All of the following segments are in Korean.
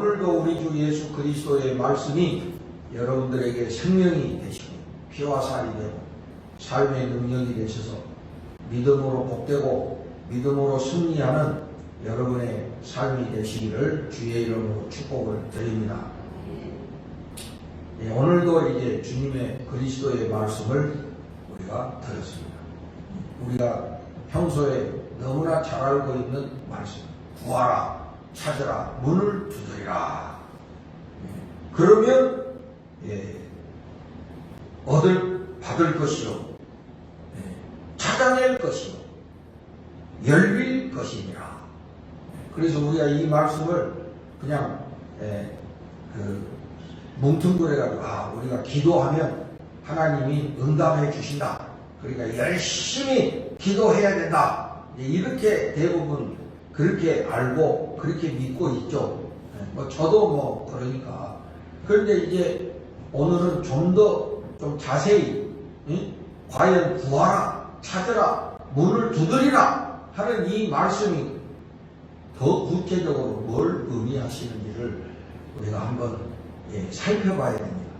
오늘도 우리 주 예수 그리스도의 말씀이 여러분들에게 생명이 되시고 피와 살이 되고 삶의 능력이 되셔서 믿음으로 복되고 믿음으로 승리하는 여러분의 삶이 되시기를 주의 이름으로 축복을 드립니다. 예, 오늘도 이제 주님의 그리스도의 말씀을 우리가 들었습니다. 우리가 평소에 너무나 잘 알고 있는 말씀. 구하라, 찾으라, 문을 두드리라. 예, 그러면 예, 얻을 받을 것이요, 예, 찾아낼 것이요, 열릴 것이니라. 예, 그래서 우리가 이 말씀을 그냥 예, 그 뭉퉁그려가지고 아 우리가 기도하면 하나님이 응답해 주신다. 그러니까 열심히 기도해야 된다. 이렇게 대부분 그렇게 알고 그렇게 믿고 있죠. 예, 뭐 저도 뭐 그러니까. 그런데 이제 오늘은 좀더좀 자세히 응? 과연 구하라 찾으라 문을 두드리라 하는 이 말씀이 더 구체적으로 뭘 의미하시는지를 우리가 한번 예, 살펴봐야 됩니다.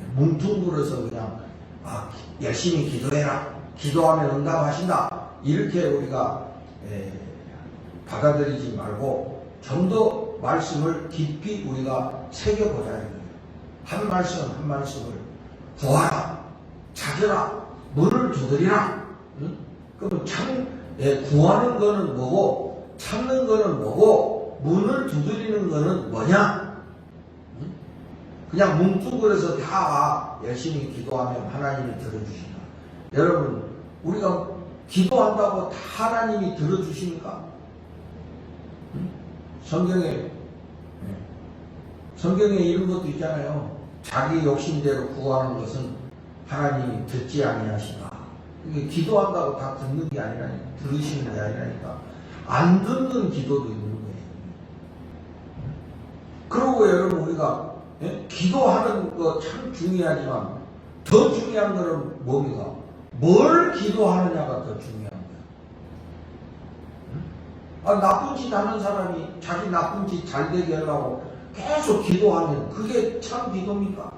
예, 뭉퉁그려서 그냥 아, 열심히 기도해라. 기도하면 응답하신다. 이렇게 우리가 예, 받아들이지 말고 좀 더 말씀을 깊이 우리가 새겨보자는 거예요. 한 말씀 한 말씀을 구하라, 찾으라, 문을 두드리라. 응? 그럼 참 예, 구하는 거는 뭐고 찾는 거는 뭐고 문을 두드리는 거는 뭐냐? 응? 그냥 뭉뚱그려서 다 열심히 기도하면 하나님이 들어주신다. 여러분, 우리가 기도한다고 다 하나님이 들어주십니까? 응? 성경에, 예. 성경에 이런 것도 있잖아요. 자기 욕심대로 구하는 것은 하나님이 듣지 아니하시다. 이게 기도한다고 다 듣는 게 아니라니까, 들으시는 게 아니라니까, 안 듣는 기도도 있는 거예요. 그리고 여러분 우리가 예? 기도하는 거 참 중요하지만 더 중요한 거는 뭡니까? 뭘 기도하느냐가 더 중요한 거예요. 응? 아, 나쁜 짓 하는 사람이 자기 나쁜 짓 잘 되게 하려고 계속 기도하면 그게 참 기도입니까?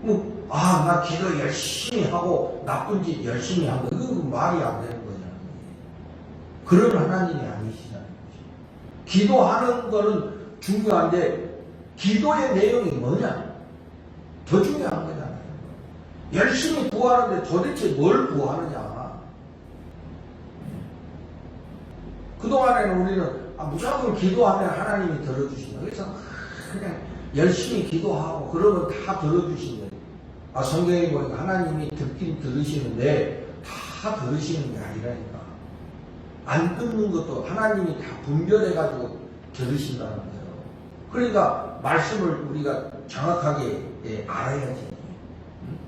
뭐, 아, 나 기도 열심히 하고 나쁜 짓 열심히 하고 그건 말이 안 되는 거잖아요. 그런 하나님이 아니시잖아요. 기도하는 거는 중요한데 기도의 내용이 뭐냐? 더 중요한 거잖아요. 열심히 구하는데 도대체 뭘 구하느냐? 그동안에는 우리는 아, 무조건 기도하면 하나님이 들어주신다. 그래서 그냥 열심히 기도하고 그러면 다 들어주신다. 아, 성경에 보니까 하나님이 듣긴 들으시는데 다 들으시는 게 아니라니까. 안 듣는 것도 하나님이 다 분별해가지고 들으신다는 거예요. 그러니까 말씀을 우리가 정확하게 예, 알아야지. 음?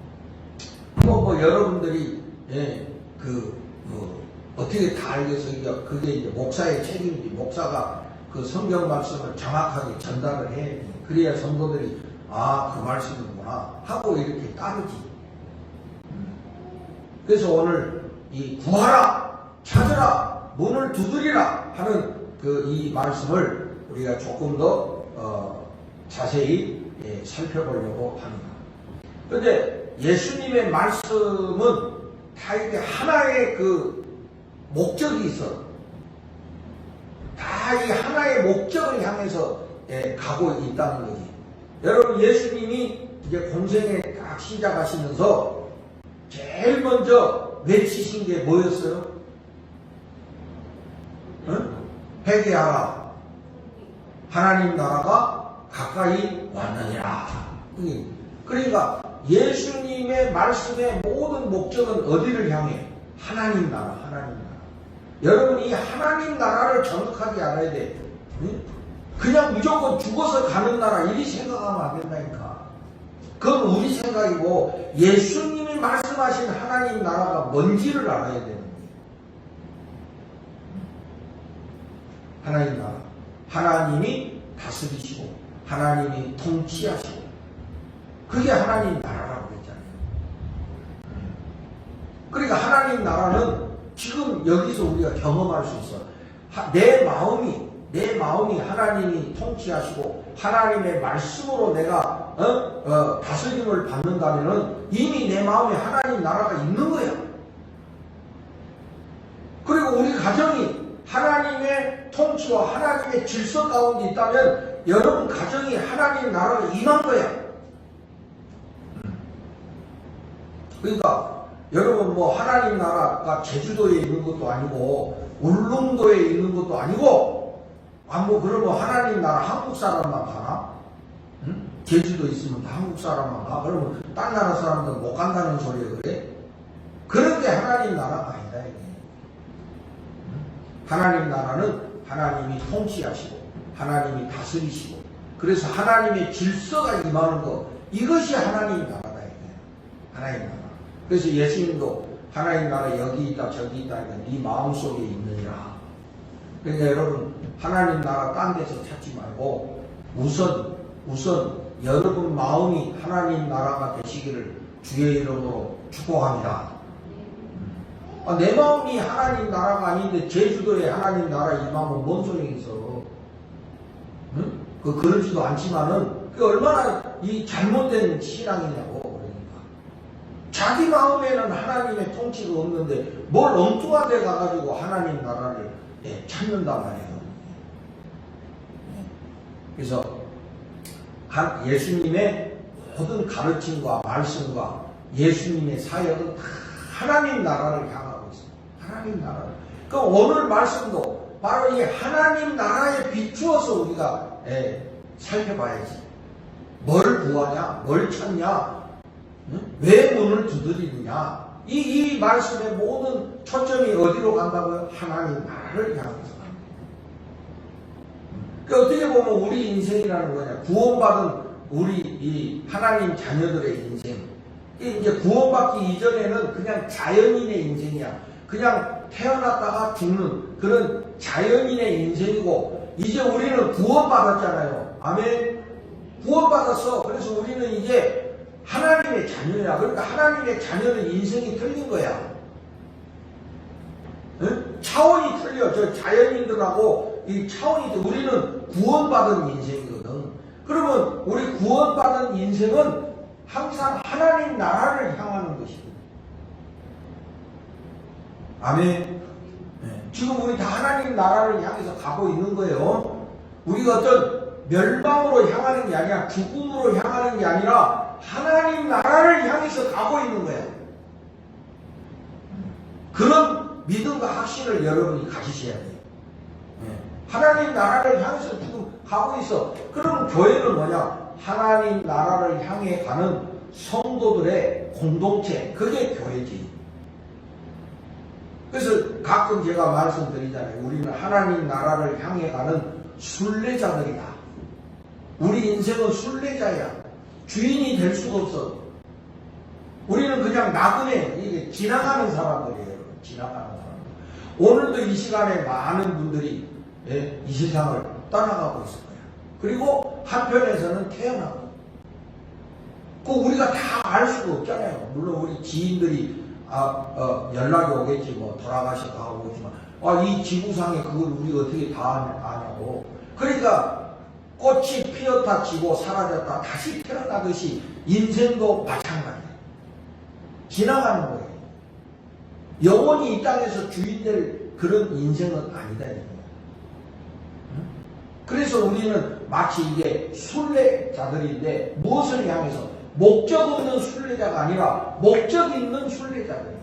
뭐, 뭐 여러분들이 예, 그 뭐, 어떻게 다 알겠어? 이게 그게 이제 목사의 책임이지. 목사가 그 성경 말씀을 정확하게 전달을 돼. 그래야 성도들이 아, 그 말씀이구나 하고 이렇게 따르지. 음. 그래서 오늘 이 구하라, 찾으라, 문을 두드리라 하는 그 이 말씀을 우리가 조금 더 어, 자세히 예, 살펴보려고 합니다. 그런데 예수님의 말씀은 다 이게 하나의 그 목적이 있어. 다 이 하나의 목적을 향해서 예, 가고 있다는 거지. 여러분 예수님이 이제 공생에 딱 시작하시면서 제일 먼저 외치신 게 뭐였어요? 응? 회개하라. 하나님 나라가 가까이 왔느니라. 그러니까 예수님의 말씀의 모든 목적은 어디를 향해? 하나님 나라, 하나님. 여러분 이 하나님 나라를 정확하게 알아야 돼. 응? 그냥 무조건 죽어서 가는 나라 이리 생각하면 안 된다니까. 그건 우리 생각이고 예수님이 말씀하신 하나님 나라가 뭔지를 알아야 되는 거예요. 하나님 나라. 하나님이 다스리시고 하나님이 통치하시고 그게 하나님 나라라고 그랬잖아요. 그러니까 하나님 나라는 지금 여기서 우리가 경험할 수 있어. 하- 내 마음이 내 마음이 하나님이 통치하시고 하나님의 말씀으로 내가 어? 어, 다스림을 받는다면은 이미 내 마음에 하나님 나라가 있는 거야. 그리고 우리 가정이 하나님의 통치와 하나님의 질서 가운데 있다면 여러분 가정이 하나님 나라가 임한 거야. 그러니까 여러분 뭐 하나님 나라가 제주도에 있는 것도 아니고 울릉도에 있는 것도 아니고 아뭐 그러면 하나님 나라 한국 사람만 가나? 응? 제주도 있으면 다 한국 사람만 가? 그러면 딴 나라 사람들 못 간다는 소리야 그래? 그런 게 하나님 나라가 아니다 이게. 응? 하나님 나라는 하나님이 통치하시고 하나님이 다스리시고 그래서 하나님의 질서가 임하는 것 이것이 하나님 나라다 이게. 하나님 나라. 그래서 예수님도 하나님 나라 여기 있다 저기 있다 하니까 네 마음속에 있느니라. 그러니까 여러분 하나님 나라 딴 데서 찾지 말고 우선 우선 여러분 마음이 하나님 나라가 되시기를 주의 이름으로 축복합니다. 아, 내 마음이 하나님 나라가 아닌데 제주도에 하나님 나라 임하면 뭔 소용이 있어? 응? 그 그러지도 않지만은 그 얼마나 이 잘못된 신앙이냐고 그러니까 자기 마음에는 하나님의 통치가 없는데 뭘 엉뚱하게 가가지고 하나님 나라를 예, 찾는단 말이에요. 예. 그래서 한- 예수님의 모든 가르침과 말씀과 예수님의 사역은 다 하나님 나라를 향하고 있어요. 하나님 나라를. 그 오늘 말씀도 바로 이 하나님 나라에 비추어서 우리가 예, 살펴봐야지. 뭘 구하냐? 뭘 찾냐? 응? 왜 문을 두드리느냐? 이, 이 말씀의 모든 초점이 어디로 간다고요? 하나님 나라를 향해서. 그 어떻게 보면 우리 인생이라는 거냐? 구원받은 우리 이 하나님 자녀들의 인생. 이 이제 구원받기 이전에는 그냥 자연인의 인생이야. 그냥 태어났다가 죽는 그런 자연인의 인생이고, 이제 우리는 구원받았잖아요. 아멘. 구원받았어. 그래서 우리는 이제 하나님의 자녀야. 그러니까 하나님의 자녀는 인생이 틀린 거야. 응? 차원이 틀려. 저 자연인들하고 이 차원이 틀려. 우리는 구원받은 인생이거든. 그러면 우리 구원받은 인생은 항상 하나님 나라를 향하는 것입니다. 아멘. 네. 지금 우리 다 하나님 나라를 향해서 가고 있는 거예요. 우리가 어떤 멸망으로 향하는 게 아니라 죽음으로 향하는 게 아니라 하나님 나라를 향해서 가고 있는 거예요. 그런 믿음과 확신을 여러분이 가지셔야 돼요. 네. 하나님 나라를 향해서 지금 가고 있어. 그럼 교회는 뭐냐? 하나님 나라를 향해 가는 성도들의 공동체. 그게 교회지. 그래서 가끔 제가 말씀드리잖아요. 우리는 하나님 나라를 향해 가는 순례자들이다. 우리 인생은 순례자야. 주인이 될 수가 없어. 우리는 그냥 나그네, 이게 지나가는 사람들이에요. 지나가는 사람들. 오늘도 이 시간에 많은 분들이 예, 이 세상을 떠나가고 있을 거예요. 그리고 한편에서는 태어나고. 그 우리가 다 알 수가 없잖아요. 물론 우리 지인들이 아, 어, 연락이 오겠지, 뭐, 돌아가셔도 하고 오지만, 아, 이 지구상에 그걸 우리가 어떻게 다 아냐고. 그러니까, 꽃이 피었다 지고 사라졌다 다시 태어나듯이 인생도 마찬가지예요. 지나가는 거예요. 영원히 이 땅에서 주인될 그런 인생은 아니다. 그래서 우리는 마치 이게 순례자들인데 무엇을 향해서 목적 없는 순례자가 아니라 목적 있는 순례자들이에요.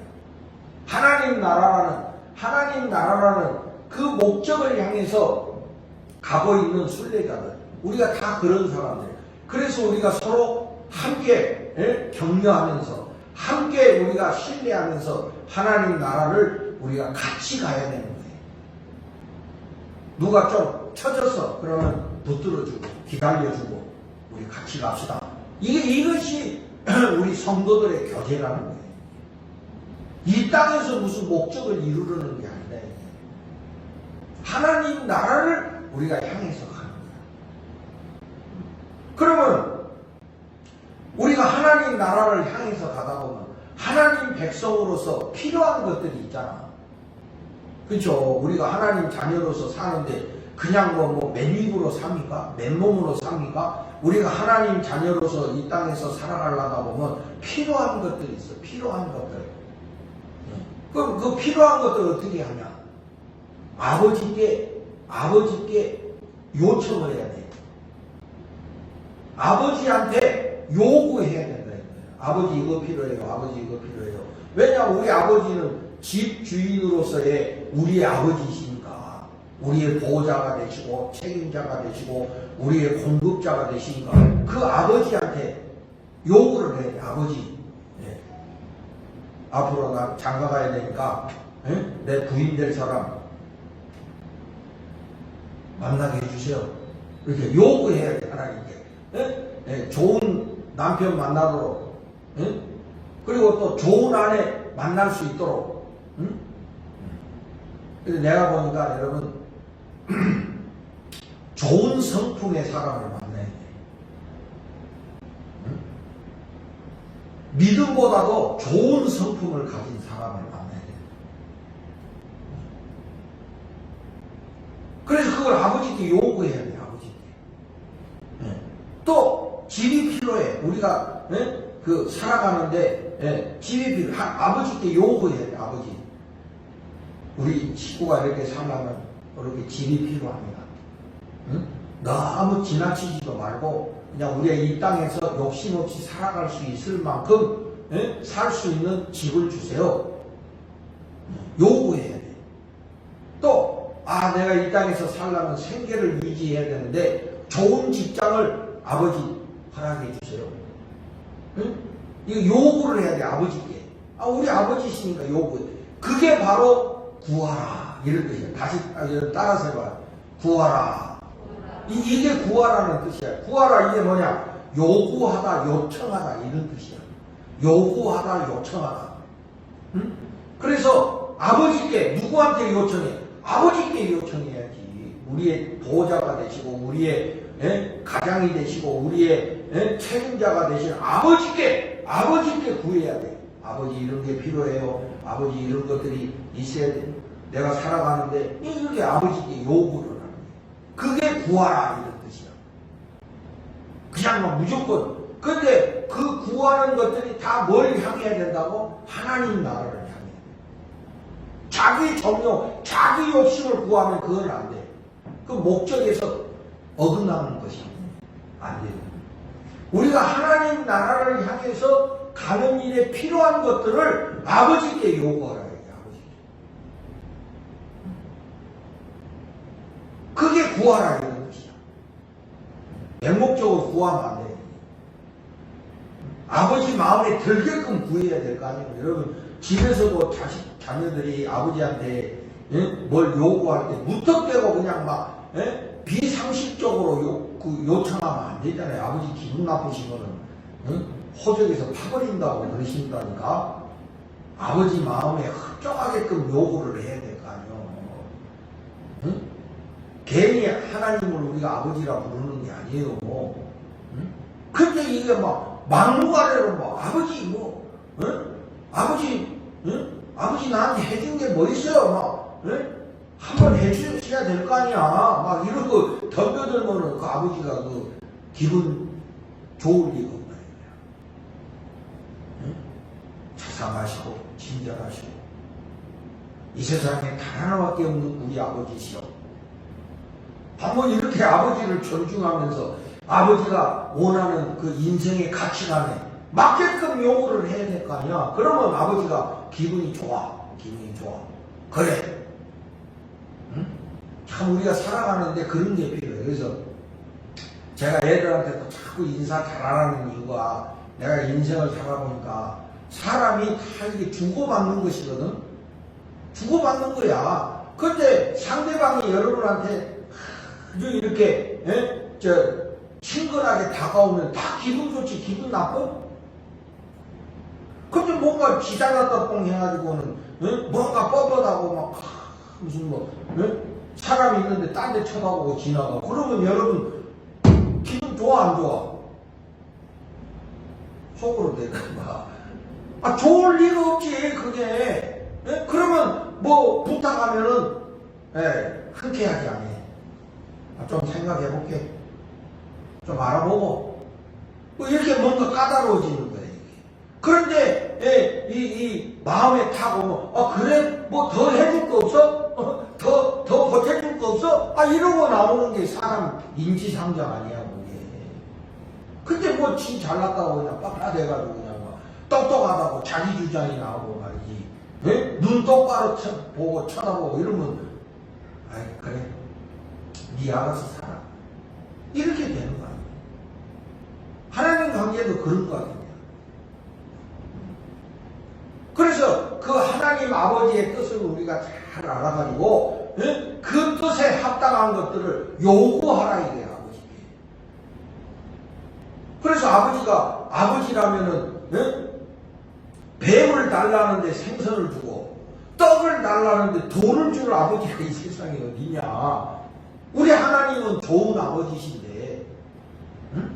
하나님 나라라는 하나님 나라라는 그 목적을 향해서 가고 있는 순례자들. 우리가 다 그런 사람들. 그래서 우리가 서로 함께 예? 격려하면서 함께 우리가 신뢰하면서 하나님 나라를 우리가 같이 가야 되는 거예요. 누가 좀 처졌어. 그러면 붙들어주고 기다려주고 우리 같이 갑시다. 이게 이것이 우리 성도들의 교제라는 거예요. 이 땅에서 무슨 목적을 이루려는 게. 이게. 하나님 나라를 우리가 향해서. 그러면 우리가 하나님 나라를 향해서 가다 보면 하나님 백성으로서 필요한 것들이 있잖아. 그렇죠? 우리가 하나님 자녀로서 사는데 그냥 뭐, 뭐 맨입으로 삽니까? 맨몸으로 삽니까? 우리가 하나님 자녀로서 이 땅에서 살아가려다 보면 필요한 것들이 있어. 필요한 것들. 예. 그럼 그 필요한 것들 어떻게 하냐? 아버지께, 아버지께 요청을 해야 돼. 아버지한테 요구해야 된다. 아버지 이거 필요해요. 아버지 이거 필요해요. 왜냐하면 우리 아버지는 집 주인으로서의 우리의 아버지이시니까. 우리의 보호자가 되시고, 책임자가 되시고, 우리의 공급자가 되시니까. 그 아버지한테 요구를 돼. 아버지. 예. 앞으로 나 장가 가야 되니까, 예? 내 부인 될 사람 만나게 해주세요. 이렇게 요구해야 돼, 하나님께. 예? 예, 좋은 남편 만나도록, 예? 그리고 또 좋은 아내 만날 수 있도록, 응? 내가 보니까 여러분, 좋은 성품의 사람을 만나야 돼. 응? 믿음보다도 좋은 성품을 가진 사람을 만나야 돼. 그래서 그걸 아버지께 요구해야 돼, 아버지께. 예. 또 집이 필요해. 우리가 예? 그 살아가는데 예. 하, 아버지께 요구해야 돼. 아버지. 우리 식구가 이렇게 살려면 이렇게 집이 필요합니다. 응? 너무 지나치지도 말고 그냥 우리가 이 땅에서 욕심 없이 살아갈 수 있을 만큼 예? 살수 있는 집을 주세요. 요구해야 돼. 또, 아, 내가 이 땅에서 살려면 생계를 유지해야 되는데, 좋은 직장을 아버지 허락해 주세요. 응? 이거 요구를 해야 돼, 아버지께. 아, 우리 아버지시니까 요구. 그게 바로 구하라. 이런 뜻이에요. 다시, 아, 따라서 해봐요. 구하라. 이, 이게 구하라는 뜻이야. 구하라, 이게 뭐냐? 요구하다, 요청하다, 이런 뜻이야. 요구하다, 요청하다. 응? 그래서 아버지께 누구한테 요청해? 아버지께 요청해야지. 우리의 보호자가 되시고 우리의 예? 가장이 되시고 우리의 예? 책임자가 되신 아버지께 아버지께 구해야 돼. 아버지 이런 게 필요해요. 아버지 이런 것들이 있어야 돼. 내가 살아가는데 이렇게 아버지께 요구를 하는 거예요. 그게 구하라 이런 뜻이야. 그냥 막 무조건. 근데 그 구하는 것들이 다 뭘 향해야 된다고? 하나님 나라를 향해. 자기 정욕, 자기 욕심을 구하면 그건 안 돼. 그 목적에서 어긋나는 것이 안 돼요. 우리가 하나님 나라를 향해서 가는 일에 필요한 것들을 아버지께 요구하라. 그게 구하라 이런 뜻이야. 맹목적으로 구하면 안 돼. 아버지 마음에 들게끔 구해야 될 거 아니에요. 여러분 집에서도 자식 자녀들이 아버지한테 예? 뭘 요구할 때 무턱대고 그냥 막 예? 비상식적으로 요, 그 요청하면 안 되잖아요. 아버지 기분 나쁘시면은 예? 호적에서 파버린다고 그러신다니까 아버지 마음에 흡족하게끔 요구를 해야 될 거 아니에요. 응? 괜히 하나님을 우리가 아버지라 부르는 게 아니에요. 뭐. 응? 근데 이게 막 막무가내로 뭐 아버지 뭐 응? 아버지 응? 아버지 나한테 해준 게 뭐 있어요? 막 응? 한번 해주셔야 될 거 아니야. 막 이러고 덤벼들면은 그 아버지가 그 기분 좋을 리가. 이거야. 응? 자상하시고 친절하시고 이 세상에 단 하나밖에 없는 우리 아버지시여. 한번 이렇게 아버지를 존중하면서 아버지가 원하는 그 인생의 가치관에 맞게끔 요구를 해야 될 거 아니야. 그러면 아버지가 기분이 좋아. 기분이 좋아. 그래. 응? 참 우리가 살아가는데 그런 게 필요해. 그래서 제가 애들한테도 자꾸 인사 잘하라는 이유가 내가 인생을 살아보니까 사람이 다 이게 주고받는 것이거든. 주고받는 거야. 근데 상대방이 여러분한테 아주 이렇게 예? 저 친근하게 다가오면 다 기분 좋지 기분 나빠? 근데 뭔가 기다렸다 뽕 해가지고는 예? 뭔가 뻣뻣하고 막 하, 무슨 뭐 예? 사람이 있는데 딴 데 쳐다보고 지나가 그러면 여러분 기분 좋아 안 좋아? 속으로 내가 아 좋을 리가 없지 그게 예? 그러면 뭐 부탁하면은 예, 흔쾌하지 않아 아, 좀 생각해 볼게. 좀 알아보고. 뭐 이렇게 뭔가 까다로워지는 거예요. 그런데 예, 이, 이 마음에 탁 오면 아 그래 뭐 더 해줄 거 없어? 없어? 아 이러고 나오는 게 사람 인지상정 아니야 그게. 근데 뭐 지 잘났다고 그냥 빡빡해가지고 그냥 막 똑똑하다고 자기 주장이 나오고 말이지. 예? 눈 똑바로 쳐, 보고 쳐다보고 이러면 아이 그래 네 알아서 살아. 이렇게 되는 거 아니야. 하나님 관계도 그런 거 같아요. 그래서 그 하나님 아버지의 뜻을 우리가 잘 알아가지고 예? 그 뜻에 합당한 것들을 요구하라 이게 아버지께. 그래서 아버지가 아버지라면은 예? 뱀을 달라는데 생선을 주고 떡을 달라는데 돈을 줄 아버지가 이 세상에 어디냐? 우리 하나님은 좋은 아버지신데, 응?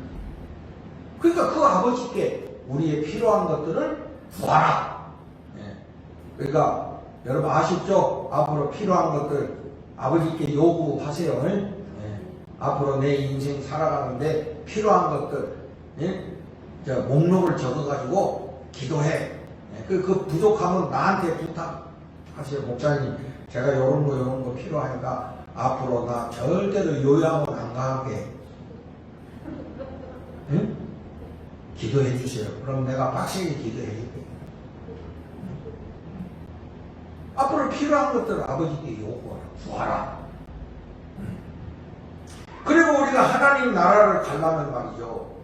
그러니까 그 아버지께 우리의 필요한 것들을 구하라. 예. 그러니까 여러분 아쉽죠? 앞으로 필요한 것들 아버지께 요구하세요. 예. 앞으로 내 인생 살아가는데 필요한 것들 예? 저 목록을 적어가지고 기도해. 예. 그, 그 부족하면 나한테 부탁하세요. 목사님 제가 요런 거 요런 거 필요하니까 앞으로 나 절대로 요양원 안 가게 응? 기도해 주세요. 그럼 내가 빡세게 기도해 줄게요. 앞으로 필요한 것들을 아버지께 요구하라, 구하라. 응. 그리고 우리가 하나님 나라를 가려면 말이죠.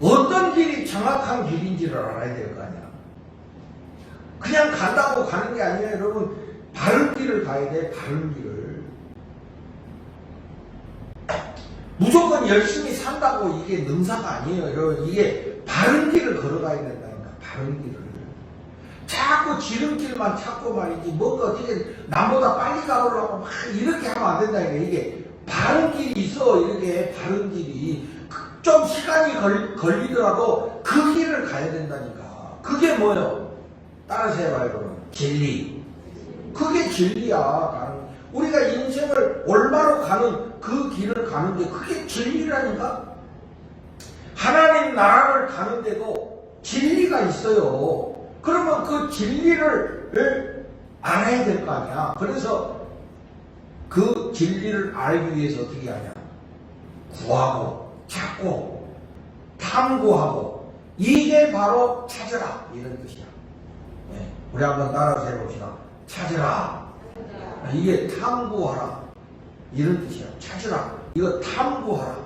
어떤 길이 정확한 길인지를 알아야 될 거 아니야. 그냥 간다고 가는 게 아니에요, 여러분. 바른 길을 가야 돼, 바른 길을. 무조건 열심히 산다고 이게 능사가 아니에요, 여러분. 이게 바른 길을 걸어가야 된다니까, 바른 길을. 자꾸 지름길만 찾고 말이지, 뭔가 어떻게 남보다 빨리 가보려고 막 이렇게 하면 안 된다니까. 이게 바른 길이 있어, 이렇게 바른 길이. 그- 좀 시간이 걸, 걸리더라도 그 길을 가야 된다니까. 그게 뭐예요? 따라서 해봐요, 여러분. 진리. 그게 진리야. 가는. 우리가 인생을 올바로 가는 그 길을 가는데 그게 진리라니까? 하나님 나라를 가는데도 진리가 있어요. 그러면 그 진리를 예, 알아야 될 거 아니야. 그래서 그 진리를 알기 위해서 어떻게 하냐? 구하고, 찾고, 탐구하고, 이게 바로 찾으라. 이런 뜻이야. 예, 우리 한번 따라서 해봅시다. 찾으라. 이게 탐구하라. 이런 뜻이야. 찾으라. 이거 탐구하라.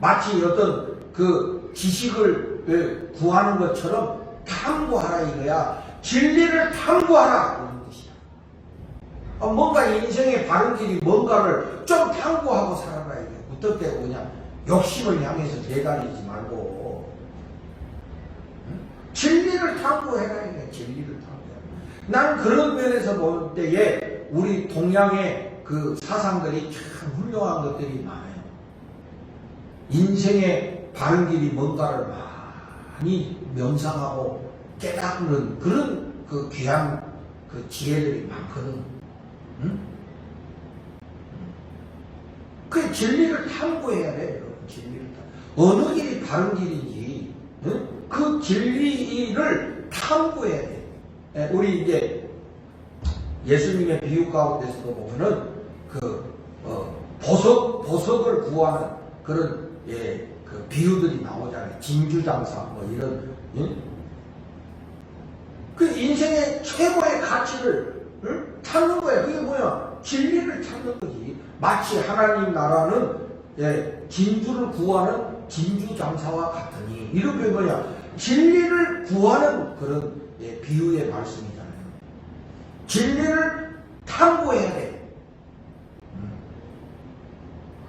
마치 어떤 그 지식을 예, 구하는 것처럼 탐구하라 이거야. 진리를 탐구하라. 이런 뜻이야. 아, 뭔가 인생의 바른 길이 뭔가를 좀 탐구하고 살아라 이게. 어떻게 그냥 욕심을 향해서 내달리지 말고 응? 진리를 탐구해라 이게. 진리를 탐구해라. 난 그런 면에서 볼 때에 우리 동양의 그 사상들이 참 훌륭한 것들이 많아요. 인생의 바른 길이 뭔가를 많이 명상하고 깨닫는 그런 그 귀한 그 지혜들이 많거든. 응? 그 진리를 탐구해야 돼, 여러분. 진리를 탐. 어느 길이 바른 길인지, 응? 그 진리를 탐구해야 돼. 예, 우리 이제 예수님의 비유 가운데서도 보면은 그 어, 보석 보석을 구하는 그런 예, 그 비유들이 나오잖아요. 진주장사 뭐 이런 예? 그 인생의 최고의 가치를 응? 찾는 거예요. 그게 뭐야? 진리를 찾는 거지. 마치 하나님 나라는 예, 진주를 구하는 진주장사와 같으니 이런 게 뭐냐? 진리를 구하는 그런 예, 비유의 말씀이잖아요. 진리를 탐구해야 돼.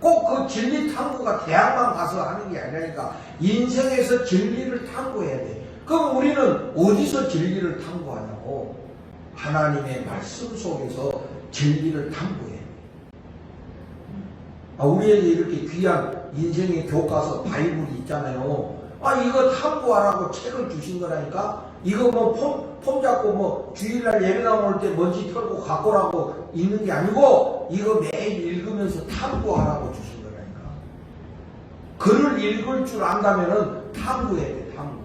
꼭 그 진리 탐구가 대학만 가서 하는 게 아니라니까 인생에서 진리를 탐구해야 돼. 그럼 우리는 어디서 진리를 탐구하냐고 하나님의 말씀 속에서 진리를 탐구해. 아, 우리에게 이렇게 귀한 인생의 교과서 바이블이 있잖아요. 아 이거 탐구하라고 책을 주신 거라니까 이거 뭐 폼 폼 잡고 뭐 주일날 예배 나올 때 먼지 털고 갖고 오라고 있는 게 아니고 이거 매일 읽으면서 탐구하라고 주신 거라니까. 글을 읽을 줄 안다면은 탐구해야 돼 탐구.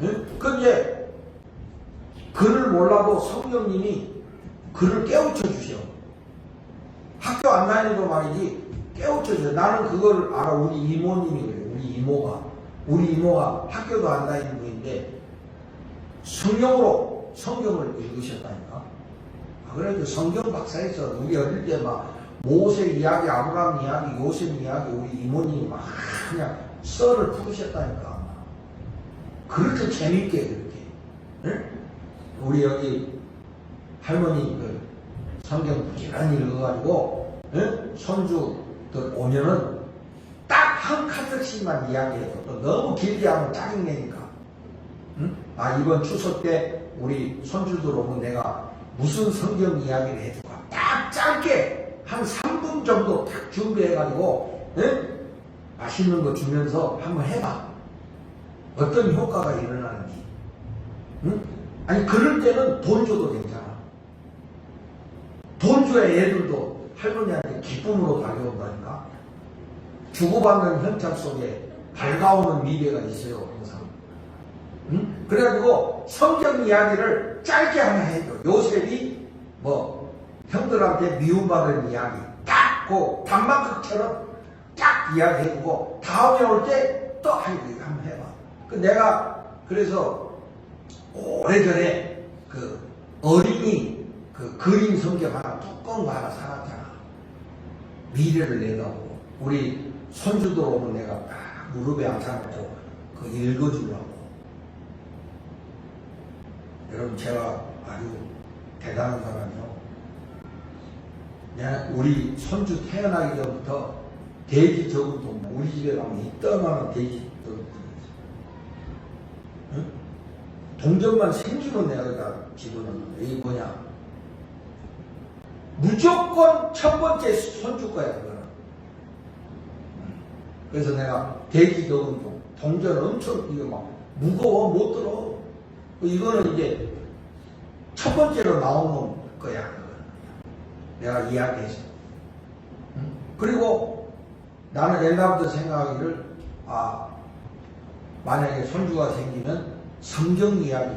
응? 그 이제 글을 몰라도 성령님이 글을 깨우쳐 주셔. 학교 안 다니도 말이지 깨우쳐 줘 나는 그걸 알아. 우리 이모님이 그래 우리 이모가. 우리 이모가 학교도 안 다니는 분인데 성령으로 성경을 읽으셨다니까. 아, 그래도 성경 박사에서 우리 어릴 때 막 모세 이야기, 아브라함 이야기, 요셉 이야기 우리 이모님이 막 그냥 썰을 풀으셨다니까. 그렇게 재밌게 그렇게. 응? 우리 여기 할머니 그 성경 부지런히 읽어가지고 응? 손주들 오면은 딱 한 카드씩만 이야기해도 또 너무 길게 하면 짜증내니까. 응? 아 이번 추석 때 우리 손주들 오면 내가 무슨 성경 이야기를 해줄까 딱 짧게 한 3분 정도 딱 준비해가지고 응? 맛있는 거 주면서 한번 해봐 어떤 효과가 일어나는지 응? 아니 그럴 때는 돈 줘도 괜찮아 돈 줘야 애들도 할머니한테 기쁨으로 달려온다니까 주고받는 현장 속에 밝아오는 미래가 있어요 항상 응? 그래가지고 성경 이야기를 짧게 하나 해줘. 요셉이 뭐 형들한테 미움받은 이야기 딱그 단막극처럼 딱 이야기해주고 다음에 올 때 또 아이고 이거 한번 해봐. 그 내가 그래서 오래전에 그 어린이 그 그림 성경 하나 두꺼운 거 하나 사놨잖아. 미래를 내다보고 우리 손주들 오면 내가 딱 무릎에 앉혀놓고 그 읽어주려고. 여러분 제가 아주 대단한 사람이요. 우리 손주 태어나기 전부터 돼지 저금통 우리 집에 가면 이따만한 돼지 있어. 응? 동전만 생주로 내가 다 집어넣는. 이게 뭐냐? 무조건 첫 번째 손주 거야 그거는. 응. 그래서 내가 돼지 저금통 동전 엄청 이거 막 무거워 못 들어. 이거는 이제 첫 번째로 나오는 거야. 내가 이야기해서. 응? 그리고 나는 옛날부터 생각하기를 아 만약에 손주가 생기면 성경 이야기.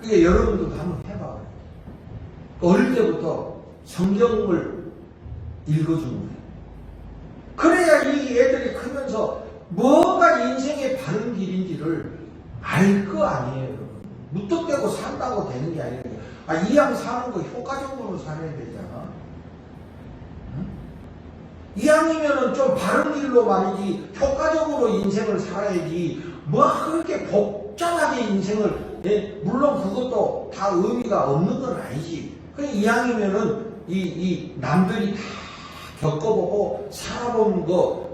그게 여러분들도 한번 해봐. 어릴 때부터 성경을 읽어주는 거예요. 그래야 이 애들이 크면서 뭐가 인생의 바른 길인지를 알 거 아니에요. 무턱대고 산다고 되는 게 아니에요. 아, 이왕 사는 거 효과적으로 살아야 되잖아. 응? 이왕이면은 좀 바른 길로 말이지, 효과적으로 인생을 살아야지, 뭐 그렇게 복잡하게 인생을, 예, 물론 그것도 다 의미가 없는 건 아니지. 그 이왕이면은 이, 이 남들이 다 겪어보고 살아본 거,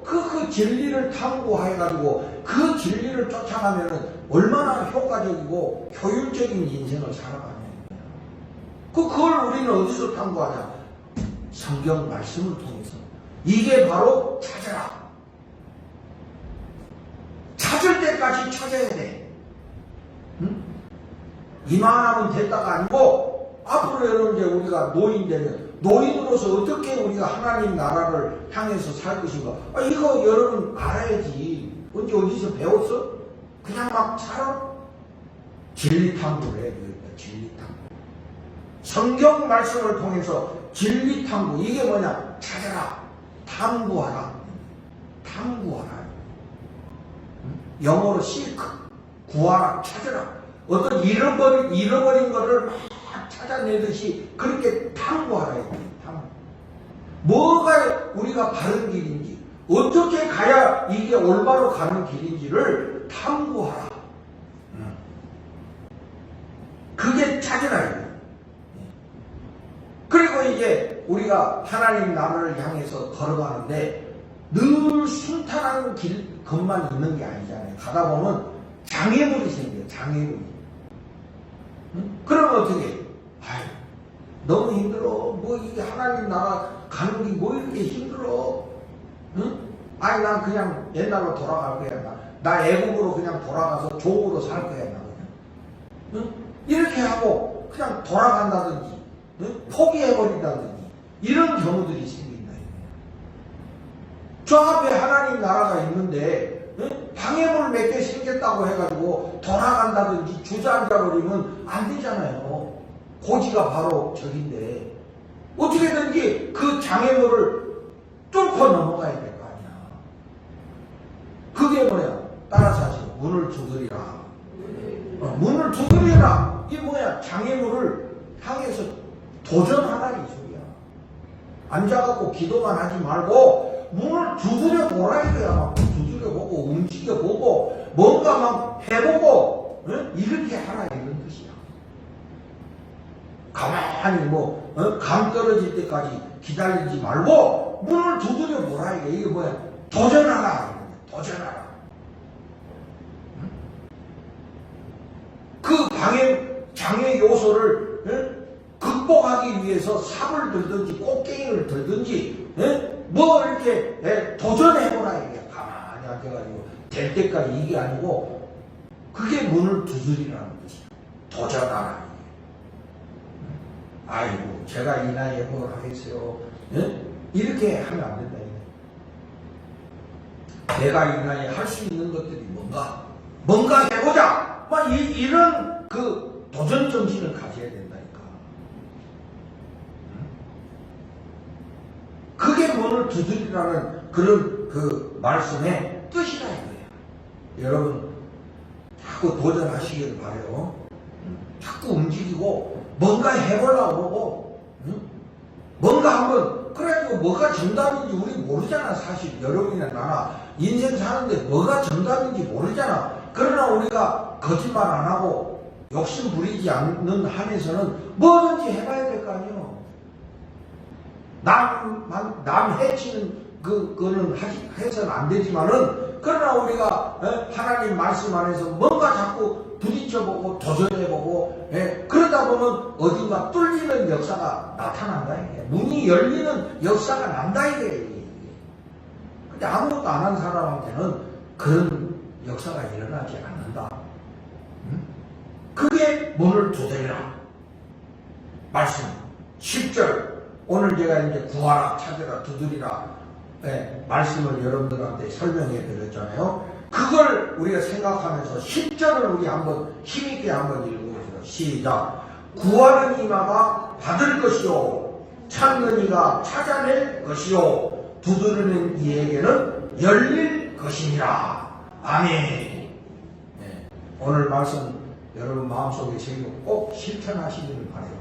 진리를 탐구해가지고 그 진리를 쫓아가면은 얼마나 효과적이고 효율적인 인생을 살아가냐. 그, 그걸 우리는 어디서 탐구하냐? 성경 말씀을 통해서. 이게 바로 찾아라. 찾을 때까지 찾아야 돼. 응? 이만하면 됐다가 아니고, 앞으로 여러분 이제 우리가 노인 되면, 노인으로서 어떻게 우리가 하나님 나라를 향해서 살 것인가? 아, 이거 여러분 알아야지. 언제 어디서 배웠어? 그냥 막 살아? 진리 탐구를 해야 되겠다. 진리 탐구. 성경 말씀을 통해서 진리 탐구. 이게 뭐냐? 찾아라. 탐구하라. 탐구하라. 응? 영어로 seek. 구하라. 찾아라. 어떤 잃어버린, 잃어버린 거를 막 찾아내듯이 그렇게 탐구하라. 탐구. 뭐가 우리가 바른 길인지, 어떻게 가야 이게 올바로 가는 길인지를 탐구하라. 응. 그게 찾으라. 그리고 이제 우리가 하나님 나라를 향해서 걸어가는데 늘 순탄한 길, 것만 있는 게 아니잖아요. 가다 보면 장애물이 생겨요. 장애물이. 응? 그러면 어떻게? 너무 힘들어. 뭐 이게 하나님 나라 가는 게 뭐 이렇게 힘들어? 응? 아니 난 그냥 옛날로 돌아갈 거야. 나, 나 애국으로 그냥 돌아가서 종으로 살 거야. 나 그냥. 응? 이렇게 하고 그냥 돌아간다든지 응? 포기해버린다든지 이런 경우들이 생긴다. 저 앞에 하나님 나라가 있는데 응? 방해물 몇 개 생겼다고 해가지고 돌아간다든지 주저앉아버리면 안 되잖아요. 고지가 바로 저긴데 어떻게든지 그 장애물을 뚫고 넘어가야 될 거 아니야. 그게 뭐야? 따라서 하죠. 문을 두드리라. 어, 문을 두드리라. 이게 뭐야? 장애물을 향해서 도전하라 이 소리야. 앉아갖고 기도만 하지 말고 문을 두드려 보라 이거야. 막 두드려 보고 움직여 보고 뭔가 막 해보고 어? 이렇게 하라. 가만히 뭐, 어? 감 떨어질 때까지 기다리지 말고, 문을 두드려 보라, 이게. 이게 뭐야? 도전하라. 도전하라. 응? 그 방해, 장애 요소를, 어? 극복하기 위해서 삽을 들든지, 꽃게임을 들든지, 어? 뭐 이렇게, 예, 도전해보라, 이게. 가만히 앉아가지고, 될 때까지 이게 아니고, 그게 문을 두드리라는 뜻이야. 도전하라. 아이고 제가 이 나이에 뭘 하겠어요 예? 이렇게 하면 안 된다. 내가 이 나이에 할 수 있는 것들이 뭔가 뭔가 해보자 막 이, 이런 그 도전 정신을 가져야 된다니까 응? 그게 문을 두드리라는 그런 그 말씀의 뜻이라 이거예요 여러분 자꾸 도전하시길 바래요 자꾸 움직이고 뭔가 해보려고 그러고 응? 뭔가 한번 그래도 뭐가 정답인지 우리 모르잖아 사실. 여러분이나 나나 인생 사는데 뭐가 정답인지 모르잖아. 그러나 우리가 거짓말 안 하고 욕심 부리지 않는 한에서는 뭐든지 해봐야 될 거 아니에요 남, 남, 남 해치는 그, 거는 하지, 해서는 안 되지만은 그러나 우리가 에, 하나님 말씀 안에서 뭔가 자꾸 부딪혀보고 도전해보고 예, 그러다 보면 어딘가 뚫리는 역사가 나타난다 이게. 문이 열리는 역사가 난다 이게. 근데 아무것도 안 한 사람한테는 그런 역사가 일어나지 않는다. 응? 그게 문을 두드리라. 말씀. 10절. 오늘 제가 이제 구하라 찾으라 두드리라 예, 말씀을 여러분들한테 설명해 드렸잖아요 그걸 우리가 생각하면서 10절을 우리 한번 힘있게 한번 읽어보세요. 시작. 구하는 이마가 받을 것이요. 찾는 이가 찾아낼 것이요. 두드리는 이에게는 열릴 것이니라. 아멘. 네. 오늘 말씀 여러분 마음속에 새기고 꼭 실천하시기를 바래요.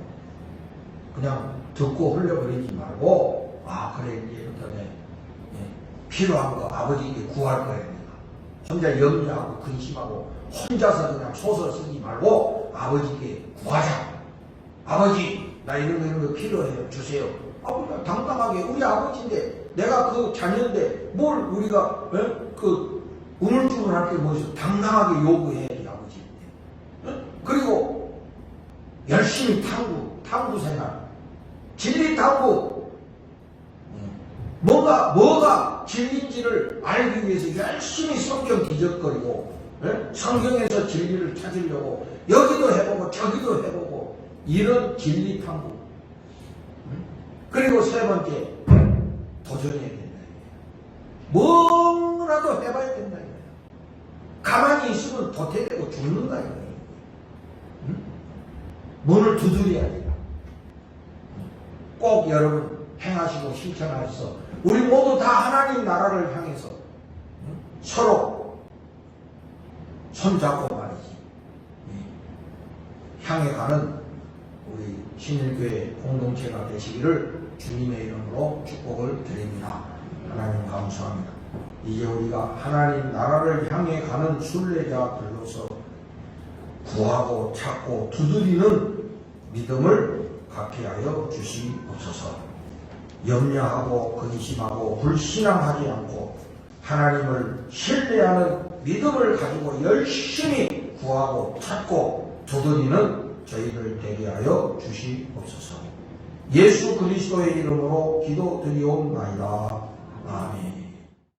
그냥 듣고 흘려버리지 말고 아 그래 이제부터 네. 네. 필요한 거 아버지께 구할 거예요. 혼자 염려하고 근심하고 혼자서 그냥 소설 쓰지 말고 아버지께 구하자. 아버지 나 이런 거 이런 거 필요해요. 주세요. 아버지가 당당하게 우리 아버지인데 내가 그 자녀인데 뭘 우리가 에? 그 우물쭈물 할 게 뭐있어 당당하게 요구해야지 아버지인데. 에? 그리고 열심히 탐구 탐구 생활 진리 탐구 뭐가 뭐가 진리인지를 알기 위해서 열심히 성경 뒤적거리고 예? 성경에서 진리를 찾으려고 여기도 해보고 저기도 해보고 이런 진리 탐구 음? 그리고 세 번째 도전해야 된다 뭐라도 해봐야 된다 가만히 있으면 도태되고 죽는다 이거예요 음? 문을 두드려야 돼요 꼭 여러분 행하시고 실천하셔서 우리 모두 다 하나님 나라를 향해서 서로 손잡고 말이지 향해 가는 우리 신일교회 공동체가 되시기를 주님의 이름으로 축복을 드립니다. 하나님 감사합니다. 이제 우리가 하나님 나라를 향해 가는 순례자들로서 구하고 찾고 두드리는 믿음을 갖게 하여 주시옵소서. 염려하고 근심하고 불신앙하지 않고 하나님을 신뢰하는 믿음을 가지고 열심히 구하고 찾고 두드리는 저희들 되게 하여 주시옵소서. 예수 그리스도의 이름으로 기도드리옵나이다. 아멘.